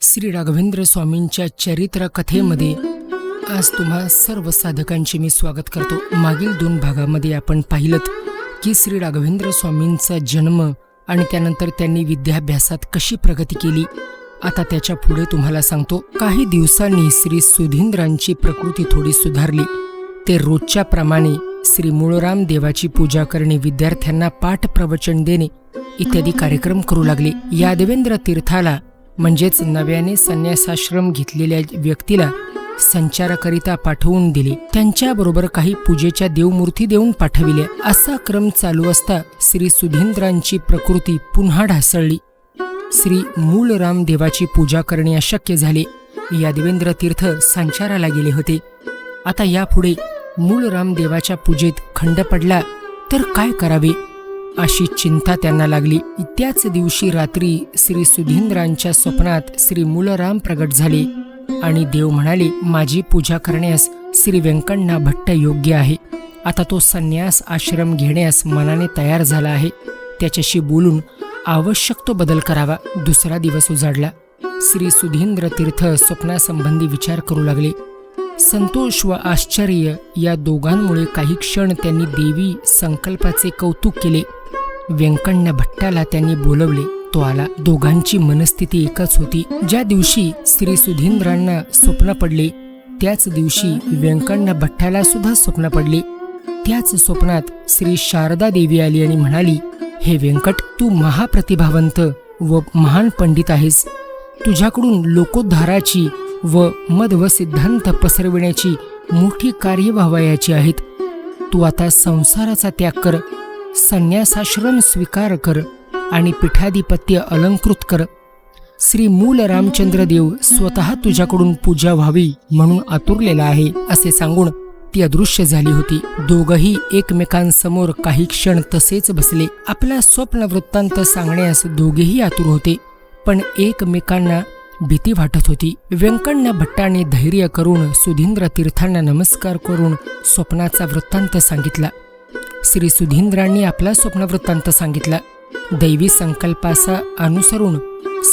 श्री राघवेंद्र स्वामींच्या चरित्र कथेमध्ये आज तुम्हा सर्व साधकांचे मी स्वागत करतो. मागील दोन भागामध्ये आपण पाहिलं की श्री राघवेंद्र स्वामींचा जन्म आणि त्यानंतर त्यांनी विद्याभ्यासात कशी प्रगती केली आता त्याच्या पुढे तुम्हाला सांगतो. काही दिवसांनी श्री सुधींद्रांची प्रकृती थोडी सुधारली. ते रोजच्या प्रमाणे श्री मूळराम देवाची पूजा करणे विद्यार्थ्यांना पाठ प्रवचन देणे इत्यादी कार्यक्रम करू लागले. यादवेंद्र तीर्थाला म्हणजेच नव्याने संन्यासाश्रम घेतलेल्या व्यक्तीला संचाराकरिता पाठवून दिले. त्यांच्याबरोबर काही पूजेच्या देवमूर्ती देऊन पाठविल्या. असा क्रम चालू असता श्री सुधींद्रांची प्रकृती पुन्हा ढासळली. श्री मूळ देवाची पूजा करणे अशक्य झाले. यादवेंद्र तीर्थ संचाराला गेले होते. आता यापुढे मूळ देवाच्या पूजेत खंड पडला तर काय करावे? अशी चिंता त्यांना लागली. त्याच दिवशी रात्री श्री सुधींद्रांच्या स्वप्नात श्री मूलराम प्रगट झाले आणि देव म्हणाले माझी पूजा करण्यास श्री व्यंकण्णा भट्ट योग्य आहे. आता तो संन्यास आश्रम घेण्यास मनाने तयार झाला आहे. त्याच्याशी बोलून आवश्यक तो बदल करावा. दुसरा दिवस उजाडला. श्री सुधींद्र तीर्थ स्वप्नासंबंधी विचार करू लागले. संतोष व आश्चर्य या दोघांमुळे काही क्षण त्यांनी देवी संकल्पाचे कौतुक केले. व्यंकण्य भट्टाला त्यांनी बोलवले. तो आला. दोघांची मनस्थिती एकच होती. ज्या दिवशी श्री सुधींद्रांना स्वप्न पडले त्याच दिवशी व्यंकण्य भट्टाला सुद्धा स्वप्न पडले. त्याच स्वप्नात श्री शारदा देवी आली आणि म्हणाली हे व्यंकट तू महाप्रतिभावंत व महान पंडित आहेस. तुझ्याकडून लोकोद्धाराची व मद व सिद्धांत पसरविण्याची मोठी कार्य व्हावयाची आहेत. तू आता संसाराचा त्याग कर. संन्यासाश्रम स्वीकार कर आणि पीठाधिपत्य अलंकृत कर. श्री मूल रामचंद्र देव स्वतः तुझ्याकडून पूजा व्हावी म्हणून आतुरलेला आहे असे सांगून ती अदृश्य झाली होती. दोघही एकमेकांसमोर काही क्षण तसेच बसले. आपला स्वप्न वृत्तांत सांगण्यास दोघेही आतुर होते पण एकमेकांना भीती वाटत होती. व्यंकण्णा भट्टाने धैर्य करून सुधींद्र तीर्थांना नमस्कार करून स्वप्नाचा वृत्तांत सांगितला. श्री सुधींद्रांनी आपला स्वप्न वृत्तांत सांगितला. दैवी संकल्पाचा अनुसरून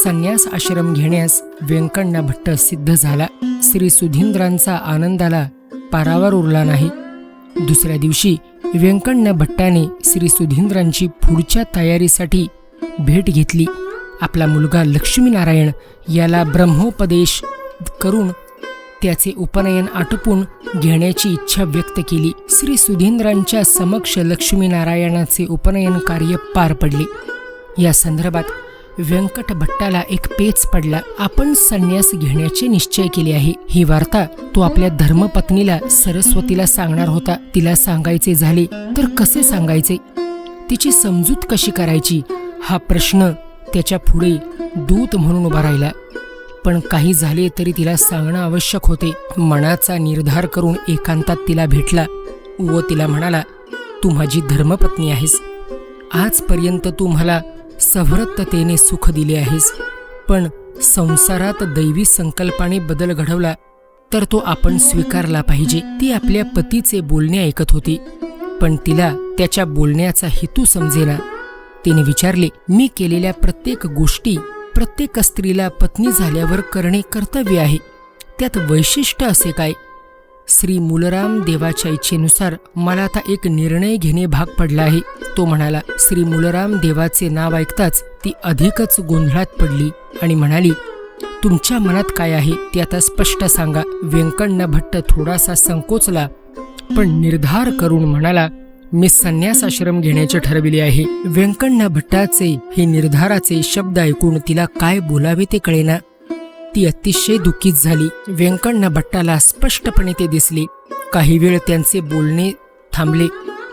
संन्यास आश्रम घेण्यास व्यंकण्णा भट्ट सिद्ध झाला. श्री सुधींद्रांचा आनंदाला पारावर उरला नाही. दुसऱ्या दिवशी व्यंकण्णा भट्टाने श्री सुधींद्रांची पुढच्या तयारीसाठी भेट घेतली. आपला मुलगा लक्ष्मीनारायण याला ब्रह्मोपदेश करून त्याचे उपनयन आटोपून घेण्याची इच्छा व्यक्त केली. श्री सुधींद्रांच्या समक्ष लक्ष्मीनारायणाचे उपनयन कार्य पार पडले. या संदर्भात व्यंकट भट्टाला एक पेच पडला. आपण संन्यास घेण्याचे निश्चय केले आहे. ही वार्ता तो आपल्या धर्मपत्नीला सरस्वतीला सांगणार होता. तिला सांगायचे झाले तर कसे सांगायचे? तिची समजूत कशी करायची? हा प्रश्न त्याच्या पुढे दूत म्हणून उभा राहिला. पण काही झाले तरी तिला सांगणं आवश्यक होते. मनाचा निर्धार करून एकांतात तिला भेटला व तिला म्हणाला तू माझी धर्मपत्नी आहेस. आजपर्यंत तू मला सवरत्ततेने सुख दिले आहेस. पण संसारात दैवी संकल्पाने बदल घडवला तर तो आपण स्वीकारला पाहिजे. ती आपल्या पतीचे बोलणे ऐकत होती पण तिला त्याच्या बोलण्याचा हेतू समजेना. तिने विचारले मी केलेल्या प्रत्येक गोष्टी प्रत्येक स्त्रीला पत्नी झाल्यावर करणे कर्तव्य आहे. त्यात वैशिष्ट्य असे काय? श्री मूलराम देवाच्या इच्छेनुसार मला आता एक निर्णय घेणे भाग पडला आहे. तो म्हणाला श्री मूलराम देवाचे नाव ऐकताच ती अधिकच गोंधळात पडली आणि म्हणाली तुमच्या मनात काय आहे ते आता स्पष्ट सांगा. व्यंकण्णभट्ट थोडासा संकोचला पण निर्धार करून म्हणाला मी संन्यास आश्रम घेण्याचे ठरविले आहे. व्यंकण्णा भट्टाचे हे निर्धाराचे शब्द ऐकून तिला काय बोलावे ते कळेना. ती अतिशय दुःखीत झाली. व्यंकण्णा भट्टाला स्पष्टपणे ते दिसले. काही वेळ त्यांचे बोलणे थांबले.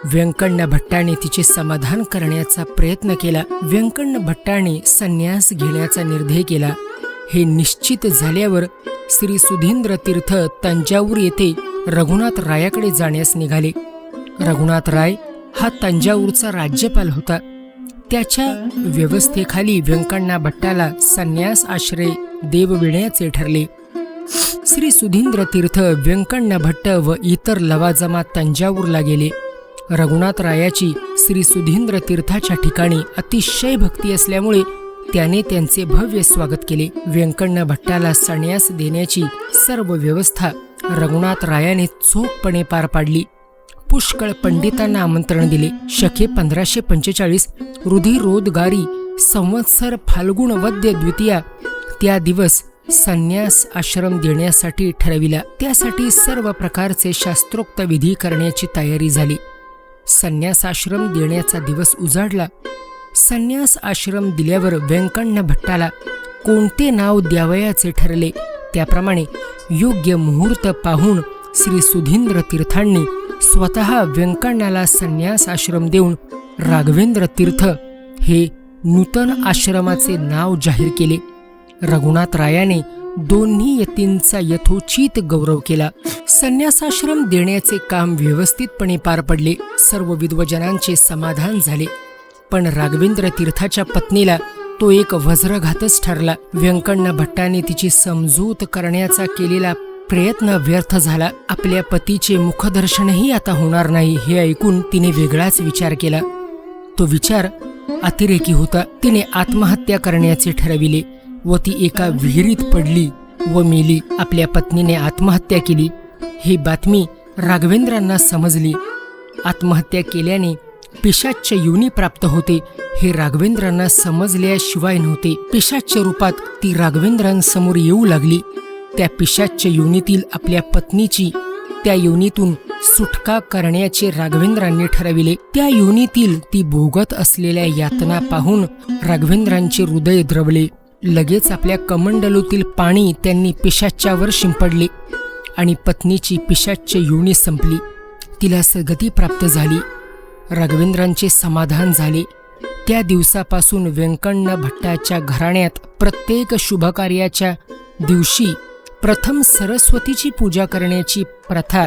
व्यंकण्णा भट्टाने तिचे समाधान करण्याचा प्रयत्न केला. व्यंकण्य भट्टाने संन्यास घेण्याचा निर्णय केला. हे निश्चित झाल्यावर श्री सुधींद्र तीर्थ तंजावूर येथे रघुनाथ रायाकडे जाण्यास निघाले. रघुनाथ राय हा तंजावूरचा राज्यपाल होता. त्याच्या व्यवस्थेखाली व्यंकण्णा भट्टाला संन्यास आश्रय देवविण्याचे ठरले. श्री सुधींद्र तीर्थ व्यंकण्णा भट्ट व इतर लवाजमा तंजावूरला गेले. रघुनाथ रायाची श्री सुधींद्र तीर्थाच्या ठिकाणी अतिशय भक्ती असल्यामुळे त्याने त्यांचे भव्य स्वागत केले. व्यंकण्णा भट्टाला संन्यास देण्याची सर्व व्यवस्था रघुनाथ रायाने चोखपणे पार पाडली. पुष्कळ पंडितांना आमंत्रण दिले. शके पंधराशे पंचेचाळीस रुधिरोद्गारी संवत्सर फाल्गुण वद्य द्वितीया त्या दिवस संन्यास आश्रम देण्यासाठी ठरविला. त्यासाठी सर्व प्रकारचे शास्त्रोक्त विधी करण्याची तयारी झाली. संन्यास आश्रम देण्याचा दिवस उजाडला. संन्यास आश्रम दिल्यावर व्यंकण्ण भट्टाला कोणते नाव द्यावयाचे ठरले? त्याप्रमाणे योग्य मुहूर्त पाहून श्री सुधींद्र तीर्थांनी स्वतः व्यंकण्याला संन्यास आश्रम देऊन राघवेंद्र तीर्थ हे नूतन आश्रमाचे नाव जाहीर केले. रघुनाथ रायाने दोन्ही यतींचा यथोचित गौरव केला. संन्यासाश्रम देण्याचे काम व्यवस्थितपणे पार पडले. सर्व विद्वजनांचे समाधान झाले. पण राघवेंद्र तीर्थाच्या पत्नीला तो एक वज्रघातच ठरला. व्यंकण्णा भट्टाने तिची समजूत करण्याचा केलेला प्रयत्न व्यर्थ झाला. आपल्या पतीचे मुखदर्शनही आता होणार नाही हे ऐकून तिने वेगळाच विचार केला. तो विचार अतिरेकी होता. तिने आत्महत्या करण्याचे ठरविले व ती एका विहिरीत पडली व मेली. आपल्या पत्नीने आत्महत्या केली. ही बातमी राघवेंद्रांना समजली. आत्महत्या केल्याने पिशाच्य योनी प्राप्त होते. हे राघवेंद्रांना समजल्याशिवाय नव्हते. पिशाच्य रूपात ती राघवेंद्रांसमोर येऊ लागली. त्या पिशाच्य योनीतील आपल्या पत्नीची त्या योनीतून सुटका करण्याचे राघवेंद्रांनी ठरविले. त्या योनीतील ती भोगत असलेल्या यातना पाहून राघवेंद्रांचे हृदय द्रवले. लगेच आपल्या कमंडलूतील पाणी त्यांनी पिशाच्यावर शिंपडले आणि पत्नीची पिशाच्य योनी संपली. तिला सगती प्राप्त झाली. राघवेंद्रांचे समाधान झाले. त्या दिवसापासून व्यंकण्ण भट्टाच्या घराण्यात प्रत्येक शुभकार्याच्या दिवशी प्रथम सरस्वतीची पूजा करण्याची प्रथा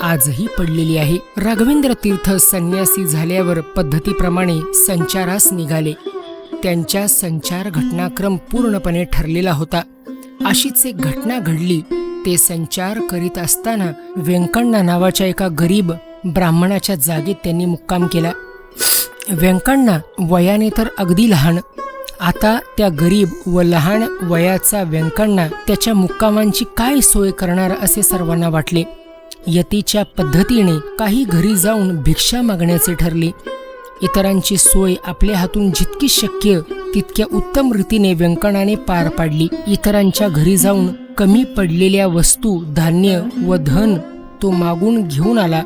आजही पडलेली आहे. राघवेंद्र तीर्थ संन्यासी झाल्यावर पद्धतीप्रमाणे संचारास निघाले. त्यांच्या संचार घटनाक्रम पूर्णपणे ठरलेला होता. अशीच एक घटना घडली. ते संचार करीत असताना व्यंकण्णा नावाच्या एका गरीब ब्राह्मणाच्या जागेत त्यांनी मुक्काम केला. व्यंकण्णा वयाने तर अगदी लहान आता त्या गरीब व लहान वयाचा व्यंकण्णा त्याच्या मुक्कामांची काय सोय करणार असे सर्वांना वाटले. यतीच्या पद्धतीने काही घरी जाऊन भिक्षा मागण्याचे ठरले. इतरांची सोय आपल्या हातून जितकी शक्य तितक्या उत्तम रीतीने व्यंकणाने पार पाडली. इतरांच्या घरी जाऊन कमी पडलेल्या वस्तू धान्य व धन तो मागून घेऊन आला.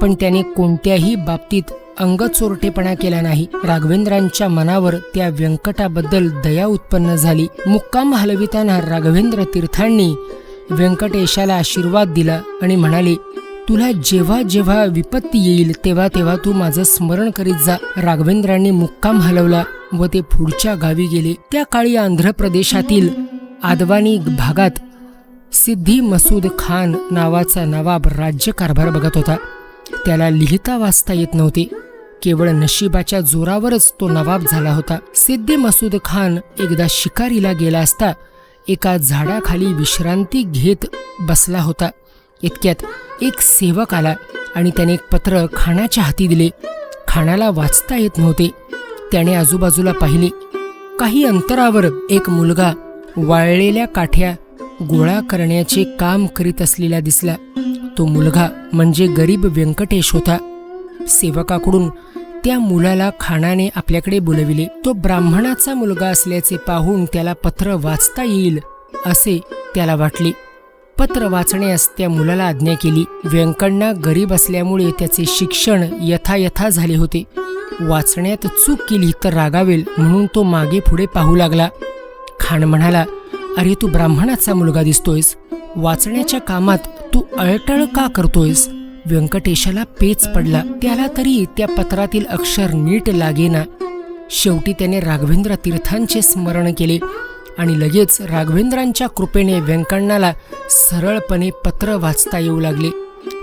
पण त्याने कोणत्याही बाबतीत अंगचोरटेपणा केला नाही. राघवेंद्रांच्या मनावर त्या व्यंकटाबद्दल दया उत्पन्न झाली. मुक्काम हलविताना राघवेंद्र तीर्थांनी व्यंकटेशाला आशीर्वाद दिला आणि म्हणाले तुला जेव्हा जेव्हा विपत्ती येईल तेव्हा तेव्हा तू माझं स्मरण करीत जा. राघवेंद्रांनी मुक्काम हलवला व ते पुढच्या गावी गेले. त्या काळी आंध्र प्रदेशातील आदवानी भागात सिद्धी मसूद खान नावाचा नवाब राज्यकारभार बघत होता. त्याला लिहिता वाचता येत नव्हते. केवळ नशिबाच्या जोरावरच तो नवाब झाला होता. सिद्धी मसूद खान एकदा शिकारीला गेला असता एका झाडाखाली विश्रांती घेत बसला होता. इतक्यात एक सेवक आला आणि त्याने एक पत्र खानाच्या हाती दिले. खानाला वाचता येत नव्हते. त्याने आजूबाजूला पाहिले. काही अंतरावर एक मुलगा वाळलेल्या काठ्या गोळा करण्याचे काम करीत असलेला दिसला. तो मुलगा म्हणजे गरीब व्यंकटेश होता. सेवकाकडून त्या मुलाला खानाने आपल्याकडे बोलविले. तो ब्राह्मणाचा मुलगा असल्याचे पाहून त्याला पत्र वाचता येईल असे त्याला वाटले. पत्र वाचण्यास त्या मुलाला आज्ञा केली. व्यंकण्णा गरीब असल्यामुळे त्याचे शिक्षण यथायथा झाले होते. वाचण्यात चूक केली तर रागावेल म्हणून तो मागे पुढे पाहू लागला. खान म्हणाला अरे तू ब्राह्मणाचा मुलगा दिसतोयस. वाचण्याच्या कामात तू अळटळ का करतोयस? व्यंकटेशाला पेच पडला. त्याला तरी त्या पत्रातील अक्षर नीट लागेना. शेवटी त्याने राघवेंद्र तीर्थांचे स्मरण केले आणि लगेच राघवेंद्रांच्या कृपेने व्यंकण्णाला सरळपणे पत्र वाचता येऊ लागले.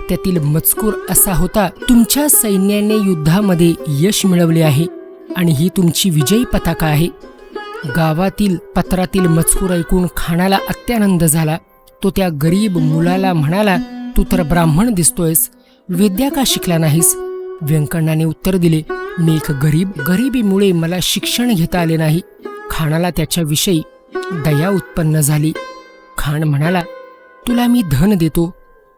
त्यातील मजकूर असा होता तुमच्या सैन्याने युद्धामध्ये यश मिळवले आहे आणि ही तुमची विजयी पताका आहे. गावातील पत्रातील मजकूर ऐकून खानाला अत्यानंद झाला. तो त्या गरीब मुलाला म्हणाला तू तर ब्राह्मण दिसतोयस. विद्या का शिकला नाहीस? व्यंकण्णाने उत्तर दिले मी एक गरीब गरिबीमुळे मला शिक्षण घेता आले नाही. खानाला त्याच्याविषयी दया उत्पन्न झाली. खान म्हणाला तुला मी धन देतो.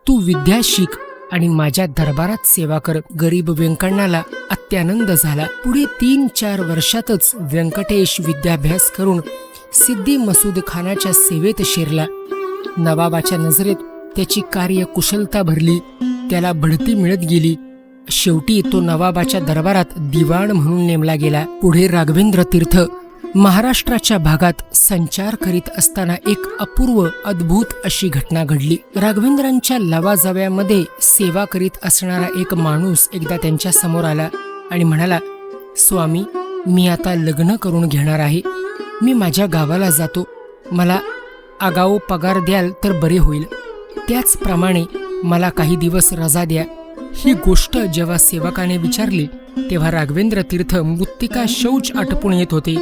तू विद्या शिक आणि माझ्या दरबारात सेवा कर. गरीब व्यंकण्णाला अत्यानंद झाला. पुढे तीन चार वर्षातच व्यंकटेश विद्याभ्यास करून सिद्धी मसूद खानाच्या सेवेत शिरला. नवाबाच्या नजरेत त्याची कार्य कुशलता भरली त्याला बढती मिळत गेली. शेवटी तो नवाबाच्या दरबारात दिवाण म्हणून नेमला गेला. पुढे राघवेंद्र तीर्थ महाराष्ट्राच्या भागात संचार करीत असताना एक अपूर्व अद्भुत अशी घटना घडली. राघवेंद्रांच्या लवाजव्यामध्ये सेवा करीत असणारा एक माणूस एकदा त्यांच्यासमोर आला आणि म्हणाला स्वामी मी आता लग्न करून घेणार आहे. मी माझ्या गावाला जातो. मला आगाऊ पगार द्याल तर बरे होईल. त्याचप्रमाणे मला काही दिवस रजा द्या. ही गोष्ट जेव्हा सेवकाने विचारली तेव्हा राघवेंद्र तीर्थ मृत्तिका शौच आटपून येत होते.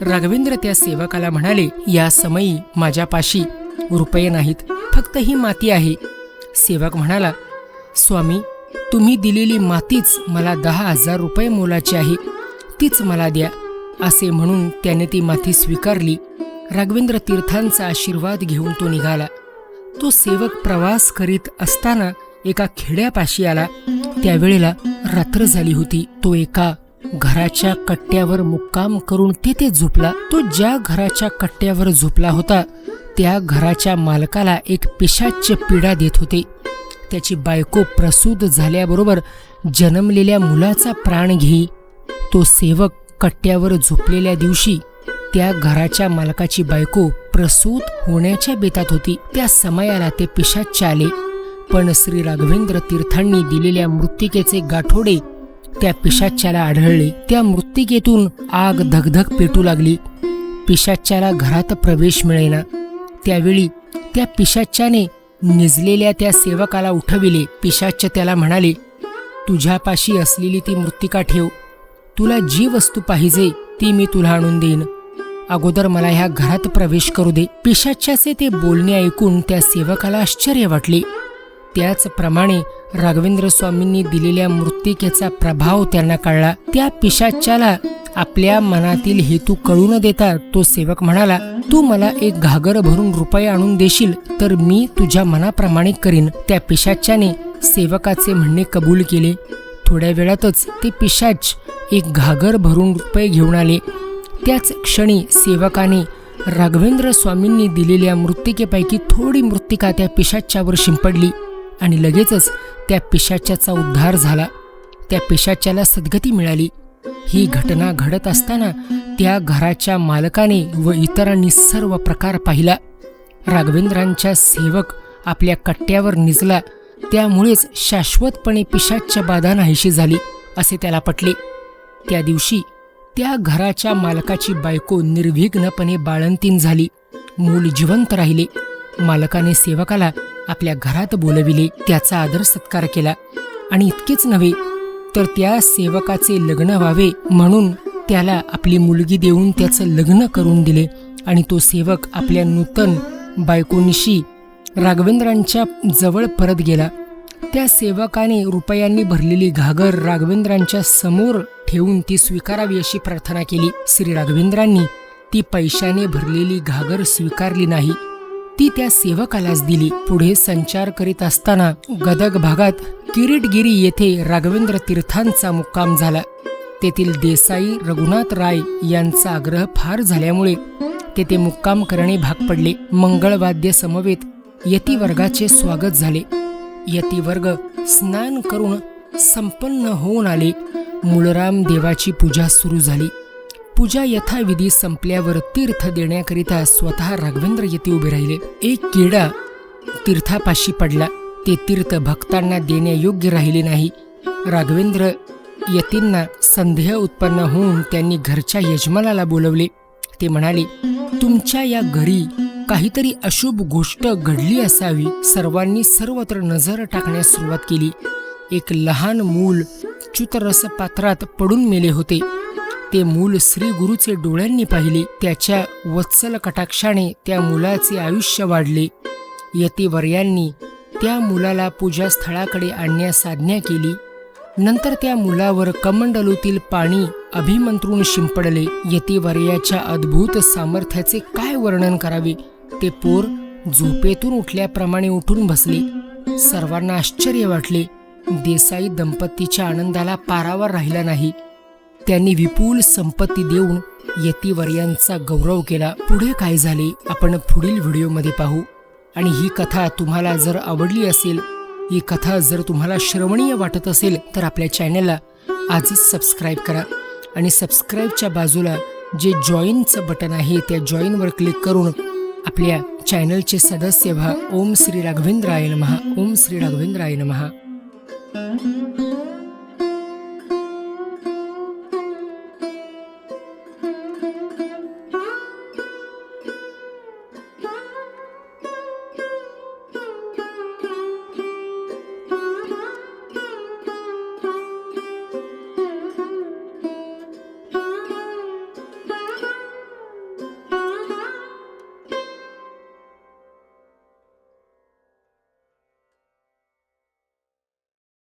राघवेंद्र त्या सेवकाला म्हणाले या समयी माझ्यापाशी रुपये नाहीत फक्त ही माती आहे. सेवक म्हणाला स्वामी तुम्ही दिलेली मातीच मला दहा हजार रुपये मोलाची आहे तीच मला द्या. असे म्हणून त्याने ती माती स्वीकारली. राघवेंद्र तीर्थांचा आशीर्वाद घेऊन तो निघाला. तो सेवक प्रवास करीत असताना एका खेड्यापाशी आला. त्यावेळेला रात्र झाली होती. तो एका घराच्या कट्ट्यावर मुक्काम करून तेथे झोपला. तो ज्या घराच्या कट्ट्यावर झोपला होता त्या घराच्या मालकाला एक पिशाच्य पीडा देत होते. त्याची बायको प्रसूत झाल्याबरोबर जन्मलेल्या मुलाचा प्राण घेई. तो सेवक कट्ट्यावर झोपलेल्या दिवशी त्या घराच्या मालकाची बायको प्रसूत होण्याच्या बेतात होती. त्या समयाला ते पिशाच्य आले. पण श्री राघवेंद्र तीर्थांनी दिलेल्या मृत्तिकेचे गाठोडे त्या पिशाच्याला आढळले. त्या मृत्तिकेतून आग धगधग पेटू लागली. पिशाच्याला घरात प्रवेश मिळेना. त्यावेळी त्या पिशाच्याने निजलेल्या त्या सेवकाला उठविले. पिशाच्य त्याला म्हणाले तुझ्यापाशी असलेली ती मृत्तिका ठेव. तुला जी वस्तू पाहिजे ती मी तुला आणून देईन. अगोदर मला ह्या घरात प्रवेश करू दे. पिशाच्याचे ते बोलणे ऐकून त्या सेवकाला आश्चर्य वाटले. त्याचप्रमाणे राघवेंद्र स्वामींनी दिलेल्या मृत्तिकेचा प्रभाव त्यांना कळला. त्या पिशाच्याला आपल्या मनातील हेतू कळू न देता तो सेवक म्हणाला तू मला एक घागर भरून रुपये आणून देशील तर मी तुझ्या मनाप्रमाणे करीन. त्या पिशाच्याने सेवकाचे म्हणणे कबूल केले. थोड्या वेळातच ते पिशाच एक घागर भरून रुपये घेऊन आले. त्याच क्षणी सेवकाने राघवेंद्र स्वामींनी दिलेल्या मृत्तिकेपैकी थोडी मृत्तिका त्या पिशाच्यावर शिंपडली आणि लगेचच त्या पिशाच्याचा उद्धार झाला. त्या पिशाच्याला सद्गती मिळाली. ही घटना घडत असताना त्या घराच्या मालकाने व इतरांनी सर्व प्रकार पाहिला. राघवेंद्रांच्या सेवक आपल्या कट्ट्यावर निजला. त्यामुळेच शाश्वतपणे पिशाच्या बाधा नाहीशी झाली असे त्याला पटले. त्या दिवशी त्या घराच्या मालकाची बायको निर्विघ्नपणे बाळंतीन झाली. मूल जिवंत राहिले. मालकाने सेवकाला आपल्या घरात बोलविले त्याचा आदर सत्कार केला. आणि इतकेच नव्हे तर त्या सेवकाचे लग्न व्हावे म्हणून त्याला आपली मुलगी देऊन त्याचं लग्न करून दिले आणि तो सेवक आपल्या नूतन बायकोनिशी राघवेंद्रांच्या जवळ परत गेला. त्या सेवकाने रुपयांनी भरलेली घागर राघवेंद्रांच्या समोर ठेवून ती स्वीकारावी अशी प्रार्थना केली. श्री राघवेंद्रांनी ती पैशाने भरलेली घागर स्वीकारली नाही. ती त्या सेवकालाच दिली. पुढे संचार करीत असताना गदग भागात किरीटगिरी येथे राघवेंद्र तीर्थांचा मुक्काम झाला. तेथील देसाई रघुनाथ राय यांचा आग्रह फार झाल्यामुळे तेथे मुक्काम करणे भाग पडले. मंगळवाद्य समवेत यतीवर्गाचे स्वागत झाले. यतीवर्ग स्नान करून संपन्न होऊन आले. मूळराम देवाची पूजा सुरू झाली. पूजा यथाविधी संपल्यावर तीर्थ देण्याकरिता स्वतः राघवेंद्र येथे उभे राहिले. एक किडा तीर्थापाशी पडला. ते तीर्थ भक्तांना देण्यायोग्य राहिले नाही. राघवेंद्र यतींना संदेह उत्पन्न होऊन त्यांनी घरच्या यजमानाला बोलवले. ते म्हणाले तुमच्या या घरी काहीतरी अशुभ गोष्ट घडली असावी. सर्वांनी सर्वत्र नजर टाकण्यास सुरुवात केली. एक लहान मूल अच्युत पात्रात पडून मेले होते. ते मूल श्री गुरुचे डोळ्यांनी पाहिले. त्याच्या वत्सल कटाक्षाने त्या मुलाचे आयुष्य वाढले. यतिवर्यांनी त्या मुलाला पूजास्थळाकडे आणण्यास आज्ञा केली. नंतर त्या मुलावर कमंडलूतील पाणी अभिमंत्रून शिंपडले. यतिवर्याच्या अद्भुत सामर्थ्याचे काय वर्णन करावे? ते पोर झोपेतून उठल्याप्रमाणे उठून बसले. सर्वांना आश्चर्य वाटले. देसाई दंपतीच्या आनंदाला पारावर राहिला नाही. त्यांनी विपुल संपत्ती देऊन यतीवर्यांचा गौरव केला. पुढे काय झाले आपण पुढील व्हिडिओमध्ये पाहू. आणि ही कथा तुम्हाला जर आवडली असेल ही कथा जर तुम्हाला श्रवणीय वाटत असेल तर आपल्या चॅनलला आजच सबस्क्राईब करा. आणि सबस्क्राईबच्या बाजूला जे जॉईनचं बटन आहे त्या जॉईनवर क्लिक करून आपल्या चॅनलचे सदस्य व्हा. ओम श्री राघवेंद्राय नमहा ओम श्री राघवेंद्राय नमहा 嗯嗯嗯